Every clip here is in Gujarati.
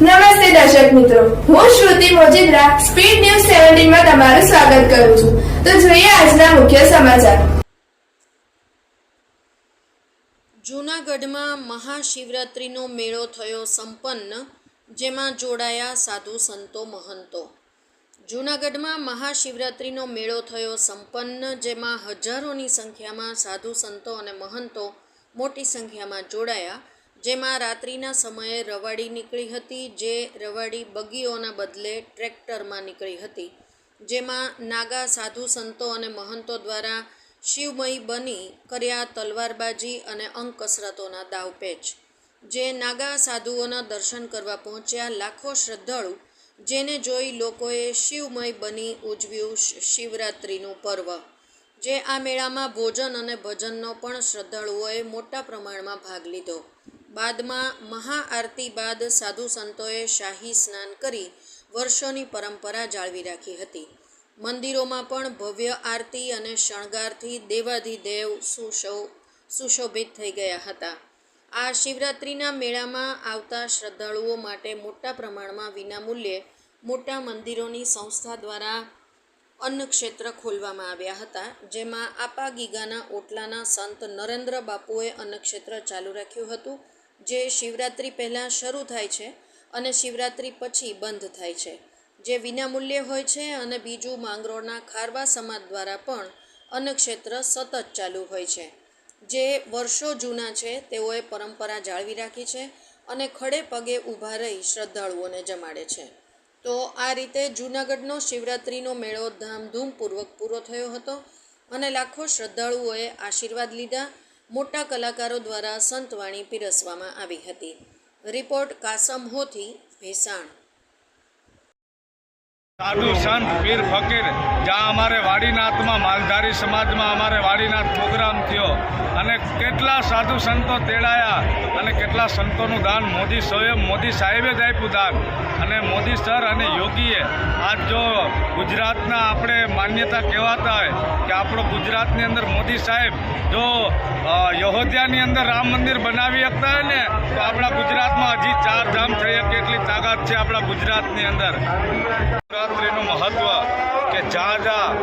નમસ્તે દર્શક મિત્રો. હું શ્રુતિ મોજીદ્રા, સ્પીડ ન્યૂઝ સેવન્ટીનમાં તમારું સ્વાગત કરું છું. તો જોઈએ આજના મુખ્ય સમાચાર. જૂનાગઢમાં મહાશિવરાત્રિનો મેળો થયો સંપન્ન, જેમાં જોડાયા સાધુ સંતો મહંતો. જૂનાગઢમાં મહાશિવરાત્રિનો મેળો થયો સંપન્ન, જેમાં હજારોની સંખ્યામાં સાધુ સંતો અને મહંતો મોટી સંખ્યામાં જોડાયા જેમાં રાત્રિના સમયે રવાડી નીકળી હતી, જે રવાડી બગીઓના બદલે ટ્રેક્ટરમાં નીકળી હતી. જેમાં નાગા, સાધુ સંતો અને મહંતો દ્વારા શિવમય બની કર્યા તલવારબાજી અને અંક કસરતોના દાવપેચ. જે નાગા સાધુઓના દર્શન કરવા પહોંચ્યા લાખો શ્રદ્ધાળુ, જેને જોઈ લોકોએ શિવમય બની ઉજવ્યું શિવરાત્રિનું પર્વ. જે આ મેળામાં ભોજન અને ભજનનો પણ શ્રદ્ધાળુઓએ મોટા પ્રમાણમાં ભાગ લીધો. બાદમાં મહાઆરતી બાદ સાધુ સંતોએ શાહી સ્નાન કરી વર્ષોની પરંપરા જાળવી રાખી હતી. મંદિરોમાં પણ ભવ્ય આરતી અને શણગારથી દેવાધિદેવ સુશો, સુશોભિત થઈ ગયા હતા. આ શિવરાત્રિના મેળામાં આવતા શ્રદ્ધાળુઓ માટે મોટા પ્રમાણમાં વિનામૂલ્યે મોટા મંદિરોની સંસ્થા દ્વારા અન્ન ક્ષેત્ર ખોલવામાં આવ્યા હતા, જેમાં આપા ગીગાના ઓટલાના સંત નરેન્દ્ર બાપુએ અન્નક્ષેત્ર ચાલુ રાખ્યું હતું. જે શિવરાત્રિ પહેલાં શરૂ થાય છે અને શિવરાત્રિ પછી બંધ થાય છે. જે વિનામૂલ્યે હોય છે અને બીજું માંગરોળના ખારવા સમાજ દ્વારા પણ અન્નક્ષેત્ર સતત ચાલુ હોય છે. જે વર્ષો જૂના છે, તેઓએ પરંપરા જાળવી રાખી છે અને ખડે પગે ઊભા રહી શ્રદ્ધાળુઓને જમાડે છે. તો આ રીતે જૂનાગઢનો શિવરાત્રિનો મેળો ધામધૂમપૂર્વક પૂરો થયો હતો અને લાખો શ્રદ્ધાળુઓએ આશીર્વાદ લીધા મોટા કલાકારો દ્વારા સંતવાણી પીરસવામાં આવી હતી. રિપોર્ટ કાસમ હોથી ભેસાણ. સાધુ સંત પીર ફકીર જ્યાં અમારે વાડીનાથમાં માલધારી સમાજમાં અમારે વાડીનાથ પ્રોગ્રામ થયો. અને કેટલા સાધુ સંતો તેડાયા અને કેટલા સંતોનું દાન મોદી સ્વયં મોદી સાહેબે જ આપ્યું દાન. અને મોદી સર અને યોગીએ આજ જો ગુજરાતના આપણે માન્યતા કહેવાતા હોય કે આપણો ગુજરાતની અંદર મોદી સાહેબ જો અ, અયોધ્યાની અંદર રામ મંદિર બનાવી શકતા હોય ને તો આપણા ગુજરાતમાં હજી ચાર ધામ થઈ શકે એટલી તાકાત છે આપણા ગુજરાતની અંદર. નવરાત્રિનું મહત્વ કે જ્યાં જ્યાં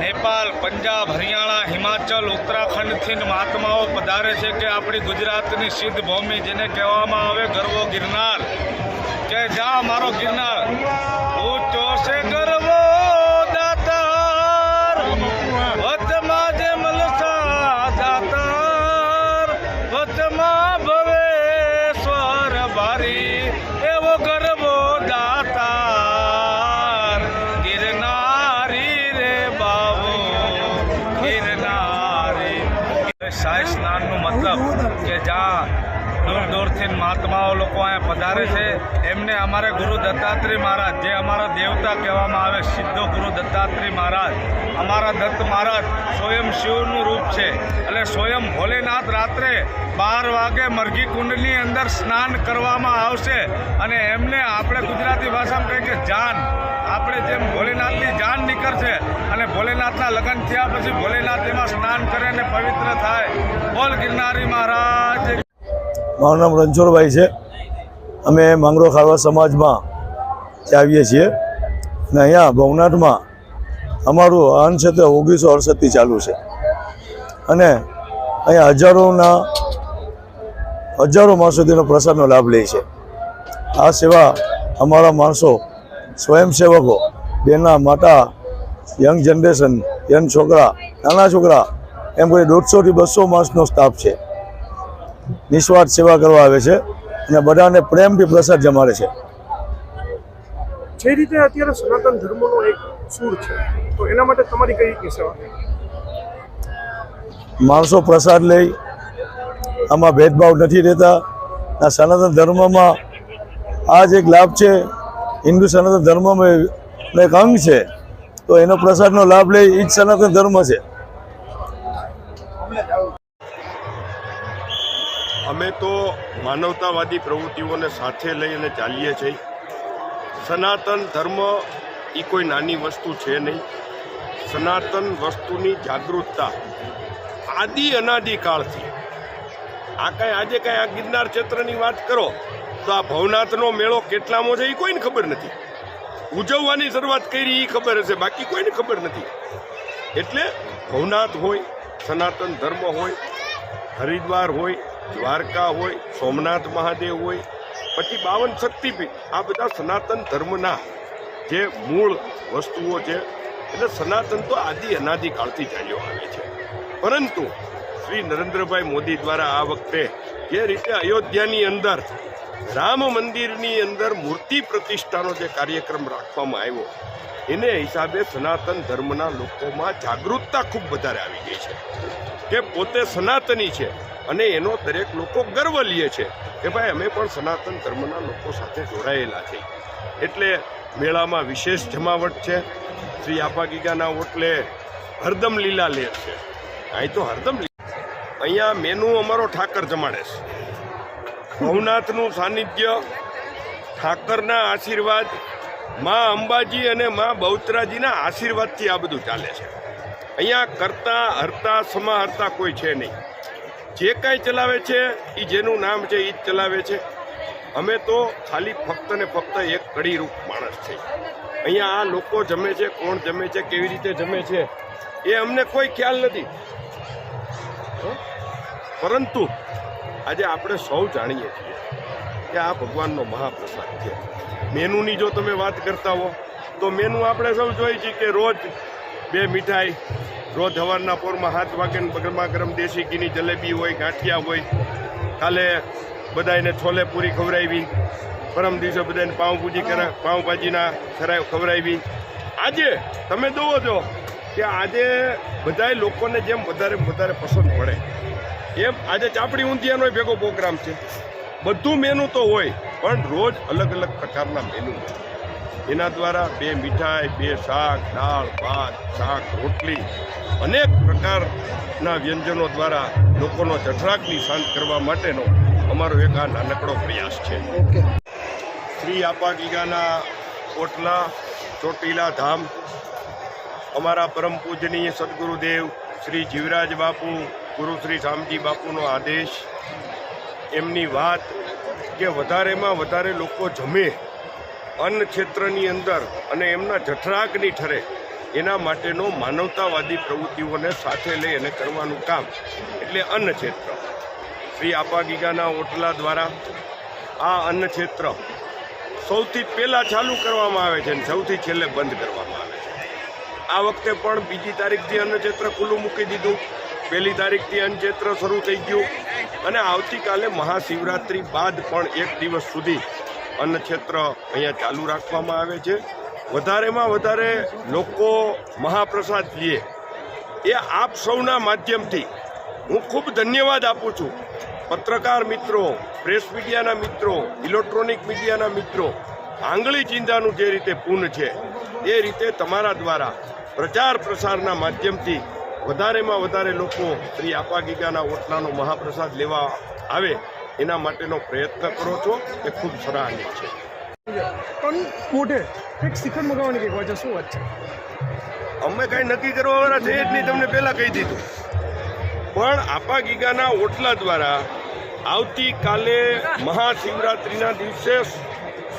નેપાળ, પંજાબ, હરિયાણા, હિમાચલ, ઉત્તરાખંડથી મહાત્માઓ પધારે છે કે આપણી ગુજરાતની સિદ્ધ ભૂમિ જેને કહેવામાં આવે ગરવો ગિરનાર, કે જ્યાં મારો ગિરનાર ઊંચો છે ગરવો જ્યાં દૂર દૂરથી મહાત્માઓ લોકો અહીંયા પધારે છે. એમને અમારે ગુરુ દત્તાત્રેય મહારાજ, જે અમારા દેવતા કહેવામાં આવે, સિદ્ધો ગુરુ દત્તાત્રેય મહારાજ. અમારા દત્ત મહારાજ સ્વયં શિવનું રૂપ છે. એટલે સ્વયં ભોલેનાથ રાત્રે બાર વાગે મરઘી કુંડની અંદર સ્નાન કરવામાં આવશે. અને એમને આપણે ગુજરાતી ભાષામાં કહીએ કે જાન. આપણે જેમ ભોલેનાથની જાન નીકળશે અને ભોલેનાથના લગ્ન થયા પછી ભોલેનાથ એમાં સ્નાન કરે અને પવિત્ર થાય. બોલ ગિરનારી મહારાજ. મારું નામ રણછોડભાઈ છે. અમે માંગરો ખારવા સમાજમાં આવીએ છીએ. અને અહીંયા ભવનાથમાં અમારું અન્ન ક્ષેત્ર ઓગણીસો અડસઠથી ચાલુ છે. અને અહીંયા હજારોના, હજારો માણસો તેનો પ્રસાદનો લાભ લે છે. આ સેવા અમારા માણસો, સ્વયંસેવકો બેના માતા, યંગ જનરેશન, યંગ છોકરા, નાના છોકરા, એમ કરી દોઢસોથી બસો માણસનો સ્ટાફ છે. નિસ્વાર્થ સેવા કરવા આવે છે અને બધાને પ્રેમથી પ્રસાદ જમાડે છે. જે રીતે અત્યારે સનાતન ધર્મનો એક સૂર છે તો એના માટે તમારી કઈ સેવા માણસો પ્રસાદ લઈ આમાં ભેદભાવ નથી રહેતા. આ સનાતન ધર્મમાં આ જ એક લાભ છે હિન્દુ સનાતન ધર્મમાં એક અંગ છે તો એનો પ્રસાદનો લાભ લઈ એ જ સનાતન ધર્મ છે. અમે તો માનવતાવાદી પ્રવૃત્તિઓને સાથે લઈ અને ચાલીએ છીએ. સનાતન ધર્મ એ કોઈ નાની વસ્તુ છે નહીં. સનાતન વસ્તુની જાગૃતતા આદિ અનાદિ કાળથી. આ કાંઈ આજે કાંઈ આ ગિરનાર ક્ષેત્રની વાત કરો, તો આ ભવનાથનો મેળો કેટલામો છે એ કોઈને ખબર નથી. ઉજવવાની શરૂઆત કરી એ ખબર હશે, બાકી કોઈને ખબર નથી. એટલે ભવનાથ હોય, સનાતન ધર્મ હોય, હરિદ્વાર હોય દ્વારકા હોય, સોમનાથ મહાદેવ હોય, પછી બાવન શક્તિપીઠ, આ બધા સનાતન ધર્મના જે મૂળ વસ્તુઓ છે, એટલે સનાતન તો આદિ અનાદિકાળથી ચાલ્યો આવે છે. પરંતુ શ્રી નરેન્દ્રભાઈ મોદી દ્વારા આ વખતે જે રીતે અયોધ્યાની અંદર, રામ મંદિરની અંદર મૂર્તિ પ્રતિષ્ઠાનો જે કાર્યક્રમ રાખવામાં આવ્યો એને હિસાબે સનાતન ધર્મના લોકોમાં જાગૃતતા ખૂબ વધારે આવી ગઈ છે કે પોતે સનાતની છે અને એનો દરેક લોકો ગર્વ લે છે કે ભાઈ અમે પણ સનાતન ધર્મના લોકો સાથે જોડાયેલા છે. એટલે મેળામાં વિશેષ જમાવટ છે. શ્રી આપાગીગાના ઓટલે હરદમ લીલા લેર છે. અહીં તો હરદમ. અહીંયા મેનુ અમારો ઠાકર જમાડે છે. ભવનાથનું સાનિધ્ય, ઠાકરના આશીર્વાદ માં અંબાજી અને માં બહુતરાજીના આશીર્વાદથી આ બધું ચાલે છે. અહીંયા કરતા, હરતા સમાહરતા કોઈ છે નહીં. જે કાંઈ ચલાવે છે એ જેનું નામ છે એ જ ચલાવે છે. અમે તો ખાલી ફક્ત ને ફક્ત એક કડીરૂપ માણસ છે. અહીંયા આ લોકો જમે છે, કોણ જમે છે, કેવી રીતે જમે છે, એ અમને કોઈ ખ્યાલ નથી? પરંતુ આજે આપણે સૌ જાણીએ છીએ કે આ ભગવાનનો મહાપ્રસાદ છે. મેનુની જો તમે વાત કરતા હો તો મેનુ આપણે સૌ જોઈએ છીએ કે રોજ બે મીઠાઈ રોજ સવારના પોરમાં હાથ વાગે ગરમા ગરમ દેશી ઘીની જલેબી હોય ગાંઠિયા હોય કાલે બધાને છોલે પૂરી ખવડાવી પરમ દિવસે બધાને પાઉંપૂજી કરા પાઉંભાજીના ખરા ખવડાવી. આજે તમે જોવો છો કે આજે બધાય લોકોને જેમ વધારે વધારે પસંદ પડે એમ આજે ચાપડી ઊંધિયાનો ભેગો પ્રોગ્રામ છે. બધું મેનુ તો હોય પણ રોજ અલગ અલગ પ્રકારના મેનુ એના દ્વારા બે મીઠાઈ બે શાક દાળ ભાત શાક રોટલી અનેક પ્રકારના વ્યંજનો દ્વારા લોકોનો જઠરાગની શાંત કરવા માટેનો અમારો એક આ નાનકડો પ્રયાસ છે. શ્રી આપા ગીગાના ઓટલા ચોટીલા ધામ અમારા પરમ પૂજનીય સદગુરુદેવ શ્રી જીવરાજ બાપુ ગુરુ શ્રી શામજી બાપુનો આદેશ એમની વાત કે વધારેમાં વધારે લોકો જમે અન્ન ક્ષેત્રની અંદર અને એમના જઠરાગની ઠરે, એના માટેનો માનવતાવાદી પ્રવૃત્તિઓને સાથે લઈ અને કરવાનું કામ. એટલે અન્ન ક્ષેત્ર. શ્રી આપાગીગાના ઓટલા દ્વારા આ અન્ન ક્ષેત્ર સૌથી પહેલાં ચાલુ કરવામાં આવે છે અને સૌથી છેલ્લે બંધ કરવામાં આવે છે. આ વખતે પણ બીજી તારીખથી અન્ન ક્ષેત્ર ખુલ્લું મૂકી દીધું પહેલી તારીખથી અન્નક્ષેત્ર શરૂ થઈ ગયું અને આવતીકાલે મહાશિવરાત્રિ બાદ પણ એક દિવસ સુધી અન્નક્ષેત્ર અહીંયા ચાલુ રાખવામાં આવે છે. વધારેમાં વધારે લોકો મહાપ્રસાદ લે એ આપ સૌના માધ્યમથી હું ખૂબ ધન્યવાદ આપું છું. પત્રકાર મિત્રો, પ્રેસ મીડિયાના મિત્રો, ઇલેક્ટ્રોનિક મીડિયાના મિત્રો, આંગળી ચિંતાનું જે રીતે પૂન છે, એ રીતે તમારા દ્વારા પ્રચાર પ્રસારના માધ્યમથી વધારેમાં વધારે લોકો શ્રી આપા ગીગાના ઓટલાનો મહાપ્રસાદ લેવા આવે એના માટેનો પ્રયત્ન કરો છો એ ખૂબ સરાહનીય છે. પણ મોઢે એક શિખર મગાવવાની કંઈક વજહ શું વાત છે? અમે કાંઈ નક્કી કરવાવાળા છે જ નહીં તમને પહેલાં કહી દીધું. પણ આપા ગીગાના ઓટલા દ્વારા આવતીકાલે મહાશિવરાત્રિના દિવસે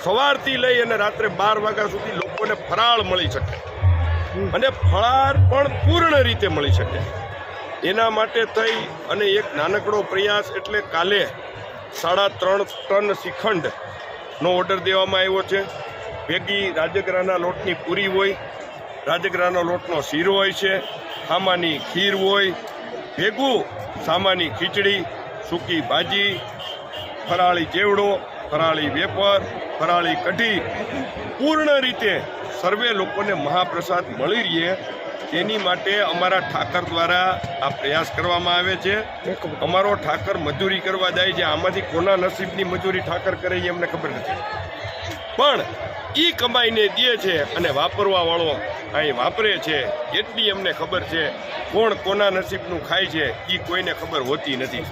સવારથી લઈ અને રાત્રે બાર વાગ્યા સુધી લોકોને ફરાળ મળી શકે. અને ફળાર પણ પૂર્ણ રીતે મળી શકે. એના માટે થઈ અને એક નાનકડો પ્રયાસ એટલે કાલે સાડા ત્રણ ટન શ્રીખંડનો ઓર્ડર દેવામાં આવ્યો છે. ભેગી રાજગરાના લોટની પૂરી હોય, રાજગરાનો લોટનો શીરો હોય છે ખામાની ખીર હોય, ભેગું સામાની ખીચડી, સૂકી ભાજી, ફરાળી જેવડો, ફરાળી વેપર ફરાળી કઢી પૂર્ણ રીતે સર્વે લોકોને મહાપ્રસાદ મળી રહે તેની માટે અમારા ઠાકર દ્વારા આ પ્રયાસ કરવામાં આવે છે. અમારો ઠાકર મજૂરી કરવા જાય છે. આમાંથી કોના નસીબની મજૂરી ઠાકર કરે એ અમને ખબર નથી. પણ એ કમાઈને દે છે અને વાપરવા વાળો અહીં વાપરે છે. એટલી અમને ખબર છે કોણ કોના નસીબનું ખાય છે એ કોઈને ખબર હોતી નથી.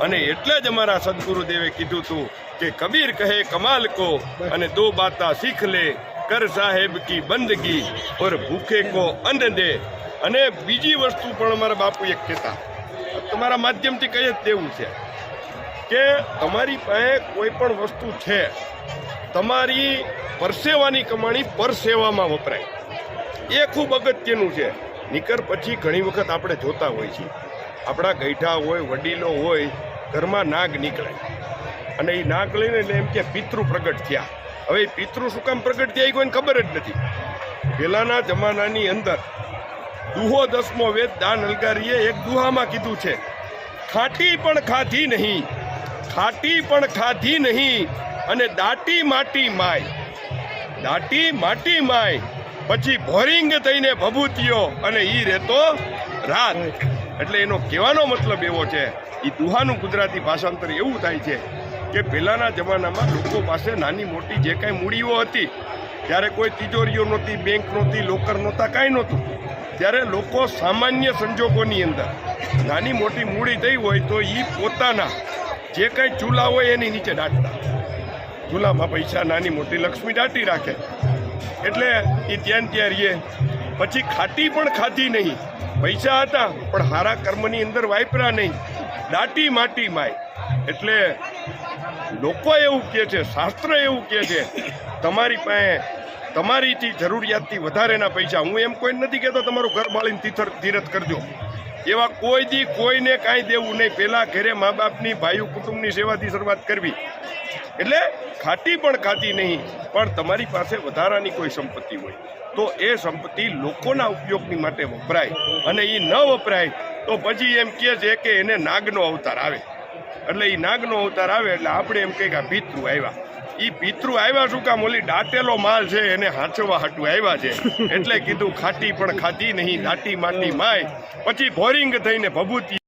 અને એટલે જ અમારા સદગુરુદેવે કીધું હતું કે કબીર કહે, કમાલ કો અને દો બાતા શીખ લે. કર સાહેબ કી બંદગી ઓર ભૂખે કો અન્ન દે. અને બીજી વસ્તુ પણ અમારા બાપુ એક કહેતા. તમારા માધ્યમથી કહી જ દેવું છે કે તમારી પાસે કોઈ પણ વસ્તુ છે. તમારી પરસેવાની કમાણી પરસેવામાં વપરાય. એ ખૂબ અગત્યનું છે. નીકર પછી ઘણી વખત આપણે જોતા હોઈએ છીએ. આપણા ગૈઠા હોય, વડીલો હોય, ઘરમાં નાગ નીકળે. અને એ નાગ લઈને એટલે એમ કે પિતૃ પ્રગટ થયા. હવે પિતૃ શું કામ પ્રગટ થયા એ કોઈને ખબર જ નથી. પહેલાના જમાનાની અંદર દુહો દસમો વેદ દાન અલગારીએ એક દુહામાં કીધું છે. ખાટી પણ ખાધી નહીં. ખાટી પણ ખાધી નહીં. અને દાટી માટી માય. દાટી માટી માય. પછી ભોરિંગ થઈને ભભૂતિયો અને ઈ રહેતો રાત. એટલે એનો કહેવાનો મતલબ એવો છે એ દુહાનું ગુજરાતી ભાષાંતર એવું થાય છે કે પહેલાંના જમાનામાં લોકો પાસે નાની મોટી જે કાંઈ મૂડીઓ હતી, ત્યારે કોઈ તિજોરીઓ નહોતી, બેંક નહોતી, લોકર નહોતા, કાંઈ નહોતું. ત્યારે લોકો સામાન્ય સંજોગોની અંદર નાની મોટી મૂડી થઈ હોય તો એ પોતાના જે કાંઈ ચૂલા હોય એની નીચે દાટતા. ચૂલામાં પૈસા નાની મોટી લક્ષ્મી દાટી રાખે. એટલે એ ત્યાં ત્યાં રહીએ પછી ખાટી પણ ખાધી નહીં. પૈસા હતા, પણ હારા કર્મની અંદર વાપરા નહીં. દાટી માટી માય. એટલે લોકો એવું કહે છે, શાસ્ત્ર એવું કહે છે, તમારી પાસે, તમારીથી જરૂરિયાતથી વધારેના પૈસા. હું એમ કોઈ નથી કહેતો, તમારું ઘર બાળીને તીથર, તીરથ કરજો. એવા કોઈ દી કોઈને કાંઈ દેવું નહીં. પહેલાં ઘરે મા બાપની, ભાઈ કુટુંબની સેવાથી શરૂઆત કરવી. એટલે ખાટી પણ ખાતી નહીં, પણ તમારી પાસે વધારાની કોઈ સંપત્તિ હોય. તો એ સંપત્તિ લોકોના ઉપયોગની માટે વપરાય અને એ ન વપરાય તો પછી એમ કહે છે કે એને નાગનો અવતાર આવે. એટલે એ નાગનો અવતાર આવે એટલે આપણે એમ કહીએ કે આ પિતૃ આવ્યા. એ પિતૃ આવ્યા શું કામ? ઓલી દાટેલો માલ છે, એને હાંચવા હાટું આવ્યા છે. એટલે કીધું ખાટી પણ ખાતી નહીં, દાટી માટી માય. પછી બોરિંગ થઈને ભભૂતી